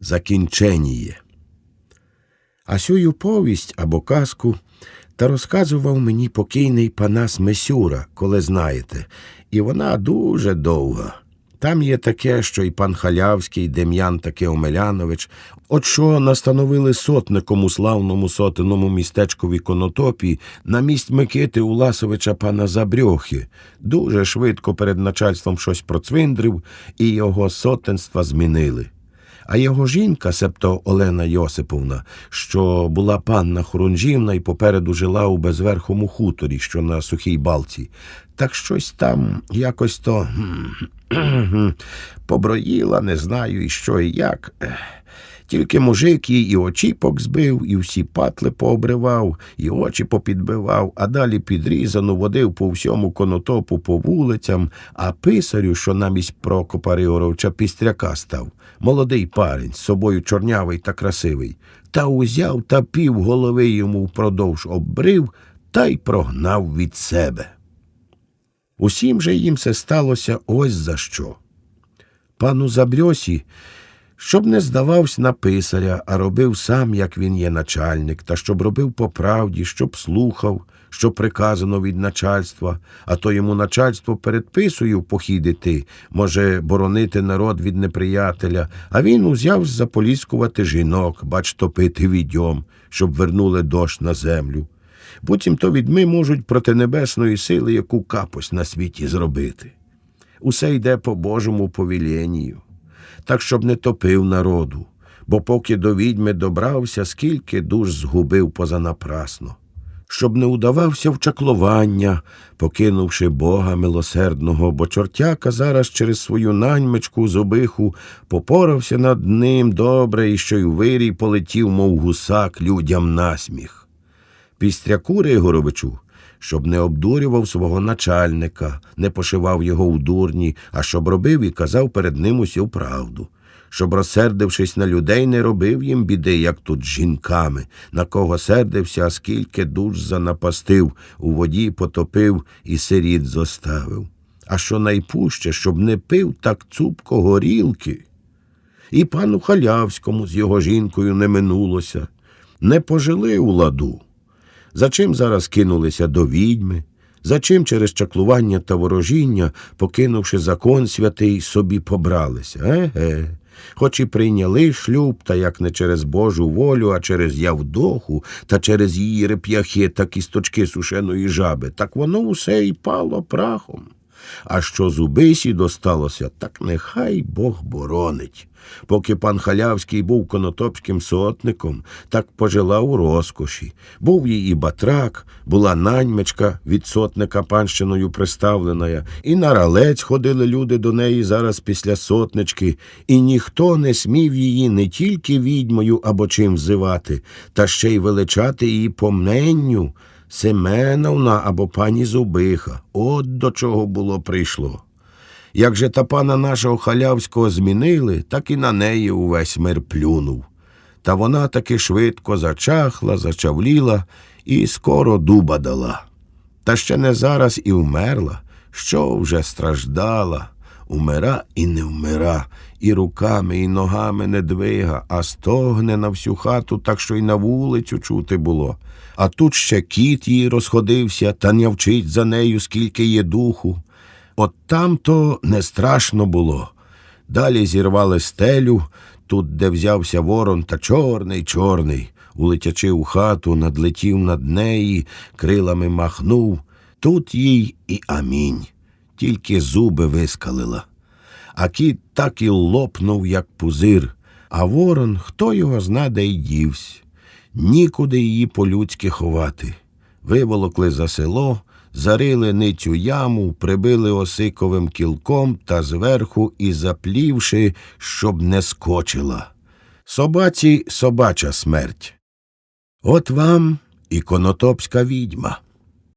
Закінченіє. А сюю повість або казку та розказував мені покійний Панас Месюра, коли знаєте, і вона дуже довга. Там є таке, що і пан Халявський, Дем'ян таки Омелянович, от що настановили сотником у славному сотеному містечкові Конотопі на місць Микити Уласовича пана Забрьохи, дуже швидко перед начальством щось процвиндрив, і його сотенства змінили. А його жінка, себто Олена Йосиповна, що була панна Хорунжівна і попереду жила у безверхому хуторі, що на сухій балці, так щось там якось то поброїла, не знаю і що і як. Тільки мужик їй і очіпок збив, і всі патли пообривав, і очі попідбивав, а далі підрізану водив по всьому конотопу по вулицям, а писарю, що намість Прокопа Ригоровича пістряка став, молодий парень, з собою чорнявий та красивий, та узяв та пів голови йому впродовж оббрив та й прогнав від себе. Усім же їм це сталося ось за що. Пану Забрьосі щоб не здавався на писаря, а робив сам, як він є начальник, та щоб робив по правді, щоб слухав, що приказано від начальства, а то йому начальство передписує в похід іти, може боронити народ від неприятеля, а він узяв заполіскувати жінок, бач топити відьом, щоб вернули дощ на землю. Потім то відьми можуть проти небесної сили яку капость на світі зробити. Усе йде по Божому повілєнню так щоб не топив народу, бо поки до відьми добрався, скільки душ згубив позанапрасно, щоб не удавався в чаклування, покинувши Бога милосердного, бо чортяка зараз через свою наньмичку зубиху попорався над ним добре і що й вирій полетів, мов гусак, людям насміх. Пістряку Ригоровичу щоб не обдурював свого начальника, не пошивав його у дурні, а щоб робив і казав перед ним усю правду, щоб, розсердившись на людей, не робив їм біди, як тут з жінками, на кого сердився, а скільки душ занапастив, у воді потопив і сиріт зоставив. А що найпуще, щоб не пив так цупко горілки. І пану Халявському з його жінкою не минулося, не пожили у ладу. За чим зараз кинулися до відьми, за чим через чаклування та ворожіння, покинувши закон святий, собі побралися. Еге. Хоч і прийняли шлюб, та як не через Божу волю, а через Явдоху та через її реп'яхи та кісточки сушеної жаби, так воно усе й пало прахом. А що зубисі досталося, так нехай Бог боронить. Поки пан Халявський був конотопським сотником, так пожила у розкоші. Був її батрак, була наньмечка від сотника панщиною приставлена, і на ралець ходили люди до неї зараз після сотнички, і ніхто не смів її не тільки відьмою або чим взивати, та ще й величати її помненню. Семеновна або пані Зубиха. От до чого було прийшло. Як же та пана нашого халявського змінили, так і на неї увесь мир плюнув. Та вона таки швидко зачахла, зачавліла і скоро дуба дала. Та ще не зараз і вмерла, що вже страждала. Умира і не вмира, і руками, і ногами не двига, а стогне на всю хату, так що й на вулицю чути було. А тут ще кіт їй розходився та нявчить за нею, скільки є духу. От там то не страшно було. Далі зірвали стелю, тут, де взявся ворон, та чорний, чорний, улетячи у хату, надлетів над неї, крилами махнув. Тут їй і амінь, тільки зуби вискалила. А кіт так і лопнув, як пузир, а ворон, хто його знаде, й дівсь. Нікуди її по-людськи ховати. Виволокли за село, зарили ницю яму, прибили осиковим кілком та зверху і заплівши, щоб не скочила. Собаці собача смерть. От вам і конотопська відьма.